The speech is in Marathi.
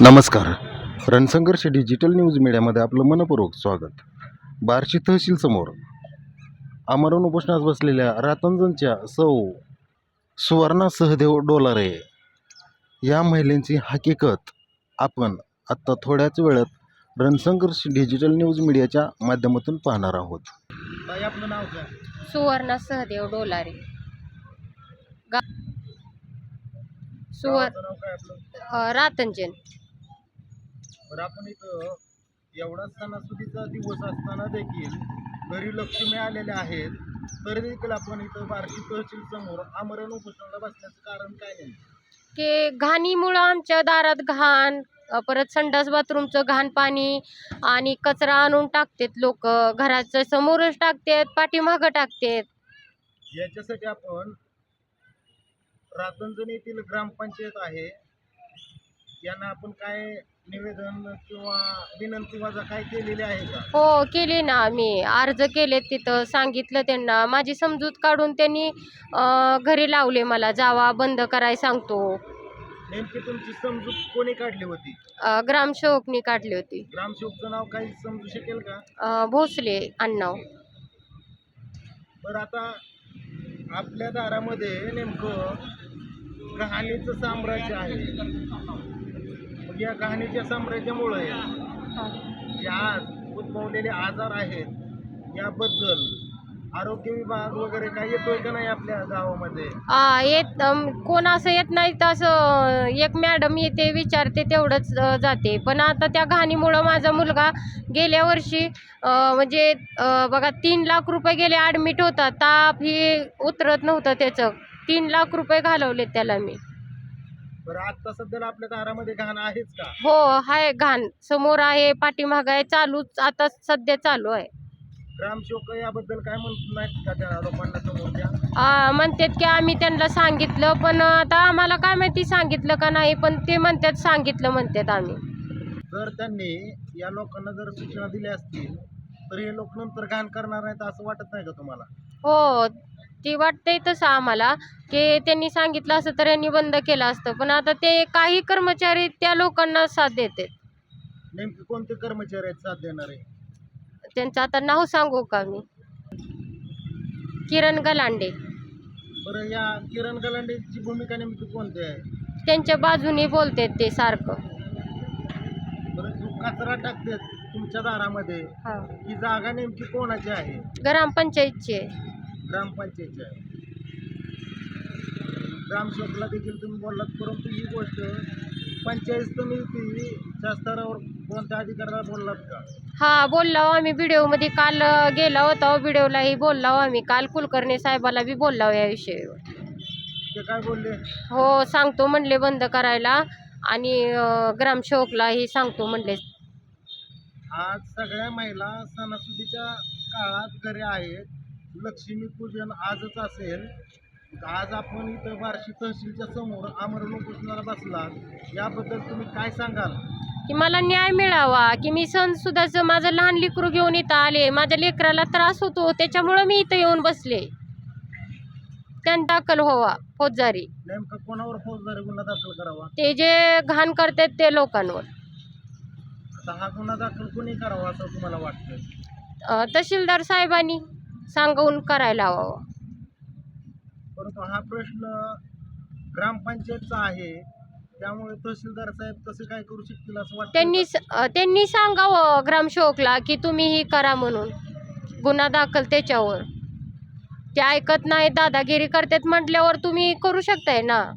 नमस्कार. रणसंघर्ष डिजिटल न्यूज मीडियामध्ये आपलं मनपूर्वक स्वागत. बार्शी तहसील समोर. आमरण उपोषणास बसलेल्या रातंजनच्या सौ सुवर्णा सहदेव डोलारे. या महिलांची हकीकत आपण आत्ता थोड्याच वेळात रणसंघर्ष डिजिटल न्यूज मीडियाच्या माध्यमातून पाहणार आहोत. ताई आपलं नाव काय? सुवर्णा सहदेव डोलारे. गा सुवर गावाचं नाव काय आपलं? अ, रातंजन बरं आपण इथं एवढा सणासुदीचा दिवस असताना देखील घरी लक्ष्मी आलेले आहेत तरी देखील आपण इथं बार्शी तहसील समोर आमरण उपोषणाला बसण्याचं कारण काय नाही की घाणीमुळं आमच्या दारात घाण अ, परत संडास बाथरूमचं घाण पाणी आणि कचरा आणून टाकतात लोक. घराच्या समोरच टाकतात पाठीमागं टाकतात. याच्यासाठी आपण रातंजण येथील ग्रामपंचायत आहे यांना आपण काय निवेदन किंवा विनंती वजा काय केलेली आहे का? हो केले ना आम्ही. अर्ज केले तिथं सांगितलं त्यांना. माझी समजूत काढून त्यांनी अ, घरी लावले मला. जावा बंद कराय सांगतो. नेमकी तुमची समजूत कोणी काढली होती? अ, ग्रामसेवकनी काढली होती. ग्रामसेवकचं नाव काही समजू शकेल का? अ, भोसले अण्णाव. बरं आता आपल्या दारामध्ये नेमकं कहाणीचं साम्राज्य आहे. या कहाणीच्या साम्राज्यामुळे जे आज उद्भवलेले आजार आहेत याबद्दल आरोग्य विभाग वगैरे काय येतोय का नाही आपल्या गावामध्ये? आ, येत अम, कोण असं येत नाही तर असं एक मॅडम येते विचारते तेवढंच अ, जाते. पण आता त्या घाणीमुळं माझा मुलगा गेल्या वर्षी अ, म्हणजे अ, बघा तीन लाख रुपये गेले ॲडमिट होता ताप हे उतरत नव्हतं त्याचं. तीन लाख रुपये घालवले त्याला मी. बरं आता सध्याला आपल्या दारामध्ये घाण आहेच का? हो हाय घाण. समोर आहे पाठीमागं आहे चालूच आता सध्या चालू आहे. ग्रामसेवक याबद्दल काय म्हणत नाहीत का त्या लोकांना समोरच्या आ, म्हणतात की आम्ही त्यांना सांगितलं पण आता आम्हाला काय माहिती सांगितलं का नाही पण ते म्हणतात सांगितलं म्हणतात आम्ही. जर त्यांनी या लोकांना जर सूचना दिल्या असतील तर हे लोक नंतर घाण करणार नाहीत असं वाटत नाही का तुम्हाला? हो ती वाटतंय तसं आम्हाला की त्यांनी सांगितलं असतं तर यांनी बंद केलं असतं. पण आता ते काही कर्मचारी त्या लोकांना साथ देतात. नेमके कोणते कर्मचारी आहेत साथ देणारे? त्यांचं आता नाव सांगू का मी? किरण गलांडे. बरं या किरण गलांडेची भूमिका नेमकी कोणती आहे? त्यांच्या बाजूने बोलतात ते सारखं. बरं जो कचरा टाकतात तुमच्या दारामध्ये हा. ही जागा नेमकी कोणाची आहे? ग्रामपंचायतचे ग्रामपंचायतची आहे ग्रामसेवकला देखील तुम्ही बोललात परंतु ही गोष्ट पंचायत समितीच्या स्तरावर कोणत्या अधिकाऱ्याला बोललात का? हा बोललो आम्ही. व्हिडिओमध्ये काल अ, गेला होता व्हिडिओलाही बोललो आम्ही. काल कुलकर्णी साहेबाला बी बोललो या विषयावर. ते काय बोलले? हो सांगतो म्हणले बंद करायला आणि अ, ग्रामसेवकलाही सांगतो म्हणले. आज सगळ्या महिला सणासुदीच्या काळात घरी आहेत. लक्ष्मीपूजन आजच असेल. आज आपण इथं बार्शी तहसीलच्या समोर आमरण उपोषणाला बसलात. याबद्दल तुम्ही काय सांगाल? की मला न्याय मिळावा की मी सण सुद्धाचं माझं लहान लेकरू घेऊन इथं आले माझ्या लेकराला त्रास होतो त्याच्यामुळं मी इथं येऊन बसले. त्यान दाखल व्हावा फौजदारी. नेमकं कोणावर फौजदारी गुन्हा दाखल करावा? ते जे घाण करतात ते लोकांवर. आता हा गुन्हा दाखल कोणी करावा असं तुम्हाला वाटतं तहसीलदार साहेबांनी. सांगून करायला हवं. परंतु हा प्रश्न ग्रामपंचायतचा आहे. त्यामुळे तहसीलदार साहेब कसं काय करू शकतील असं वाटतं त्यांनी स- अ, त्यांनी सांगावं ग्रामसेवकला की तुम्ही ही करा म्हणून. गुन्हा दाखल त्याच्यावर. ते ऐकत नाही दादागिरी करतात म्हटल्यावर तुम्ही करू शकताय ना?